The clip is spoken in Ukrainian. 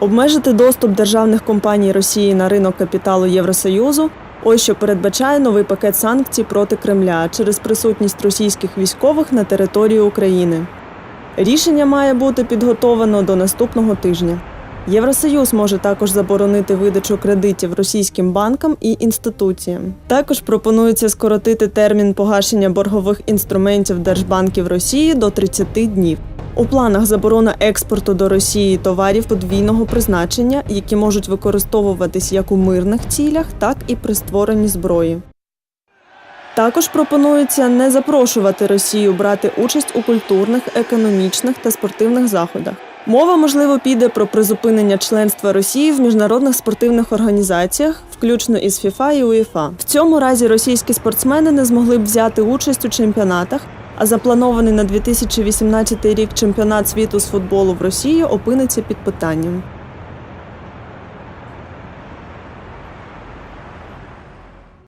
Обмежити доступ державних компаній Росії на ринок капіталу Євросоюзу. Ось що передбачає новий пакет санкцій проти Кремля через присутність російських військових на території України. Рішення має бути підготовлено до наступного тижня. Євросоюз може також заборонити видачу кредитів російським банкам і інституціям. Також пропонується скоротити термін погашення боргових інструментів держбанків Росії до 30 днів. У планах заборона експорту до Росії товарів подвійного призначення, які можуть використовуватись як у мирних цілях, так і при створенні зброї. Також пропонується не запрошувати Росію брати участь у культурних, економічних та спортивних заходах. Мова, можливо, піде про призупинення членства Росії в міжнародних спортивних організаціях, включно із ФІФА і УЄФА. В цьому разі російські спортсмени не змогли б взяти участь у чемпіонатах, а запланований на 2018 рік чемпіонат світу з футболу в Росії опиниться під питанням.